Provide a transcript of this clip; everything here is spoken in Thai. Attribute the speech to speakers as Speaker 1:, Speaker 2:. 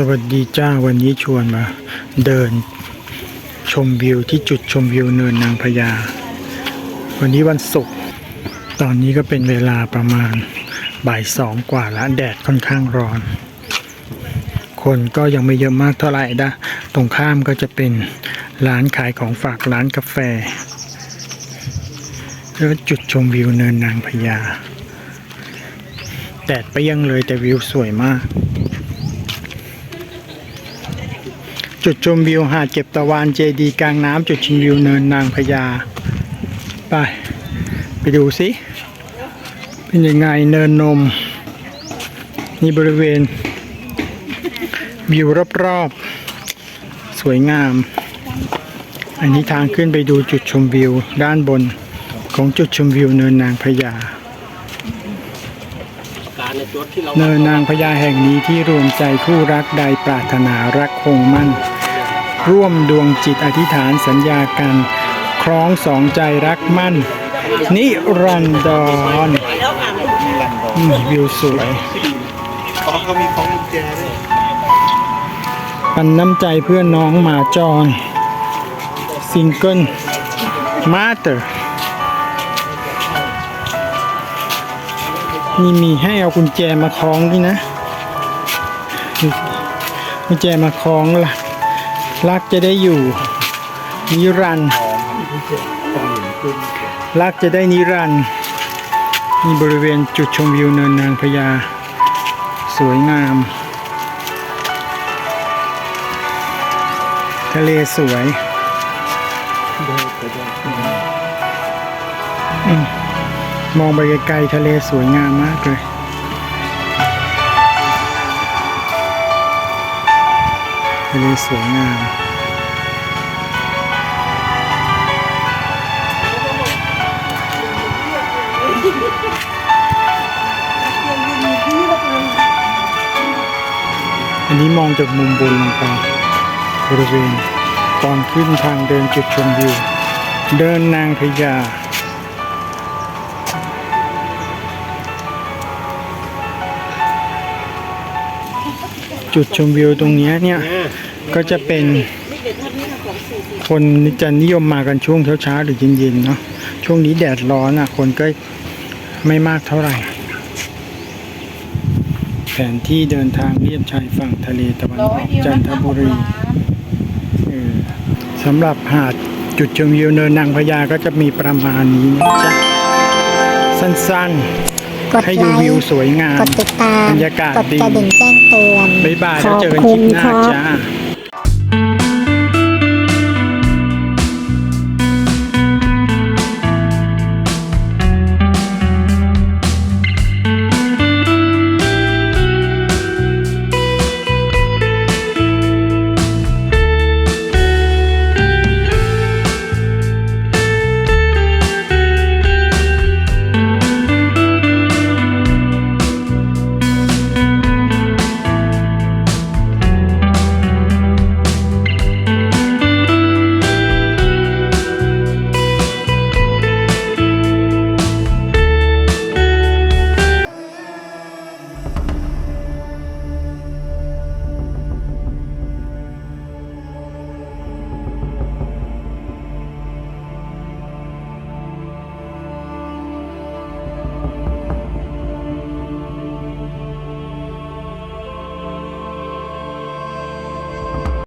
Speaker 1: สวัสดีจ้าวันนี้ชวนมา เดินชมวิวที่จุดชมวิวเนินนางพญาวันนี้วันศุกร์ตอนนี้ก็เป็นเวลาประมาณบ่ายสองกว่าแล้วแดดค่อนข้างร้อน คนก็ยังไม่เยอะมากเท่าไหร่นะตรงข้ามก็จะเป็นร้านขายของฝากร้านกาแฟแล้วจุดชมวิวเนินนางพญาแดดไปยังเลยแต่วิวสวยมาก จุดชมวิวหาดเก็บตะวันเจดีกลางน้ำจุดชมวิวเนินนางพญาไป ไปดูสิเป็นยังไงเนินนม นี่บริเวณ วิวรอบๆ สวยงาม อันนี้ทางขึ้นไปดูจุดชมวิวด้านบนของจุดชมวิวเนินนางพญา
Speaker 2: การในรา
Speaker 1: เนินนางพญาแห่งนี้ที่รวมใจคู่รักใดปรารถนารักคงมั่น ร่วมดวงจิตอธิษฐานสัญญากัน คล้องสองใจรักมั่น นิรันดรวิวสวย
Speaker 2: อ๋อเขามีของกุญแจด้วย
Speaker 1: ปันน้ำใจเพื่อนน้องหมาจรซิงเกิลมาเตอร์นี่มีให้เอากุญแจมาคล้องด้วยนะกุญแจมาคล้องล่ะ รักจะได้อยู่ นิรันดร์รักจะได้นิรันดร์นี่บริเวณจุดชมวิวเนินนางพญาสวยงาม ทะเลสวยอมมองไปไกลๆทะเลสวยงามมากเลยะเลสวยงามอันนี้มองจากมุมบนลงไปบริเวณตอนขึ้นทางเดินจุดชมวิว เดินนางพญาจุดชมวิวตรงเนี้ยเนี่ย ก็จะเป็นคนจะนิยมมากันช่วงเช้าๆหรือเย็นๆเนาะช่วงนี้แดดร้อนอะ คนก็ไม่มากเท่าไหร่ แผนที่เดินทางเลียบชายฝั่งทะเลตะวันออกจันทบุรีเออสำหรับหาดจุดชมวิวเนินนางพญาก็จะมีประมาณนี้นะจ๊ะ สั้น
Speaker 3: กด
Speaker 1: ๆให้
Speaker 3: ไล
Speaker 1: ดูวิว
Speaker 3: ค์
Speaker 1: สวยงาม
Speaker 3: กดติดตาม
Speaker 1: บรรยากาศ
Speaker 3: กด
Speaker 1: ดี
Speaker 3: กระดิ่งแจ้งเตือน
Speaker 1: บ๊ายบาย
Speaker 3: ข
Speaker 1: แล้ว
Speaker 3: อบ
Speaker 1: เจอกันค
Speaker 3: คุ
Speaker 1: ลิป
Speaker 3: ณ
Speaker 1: หน้า
Speaker 3: ครับ
Speaker 1: จ้า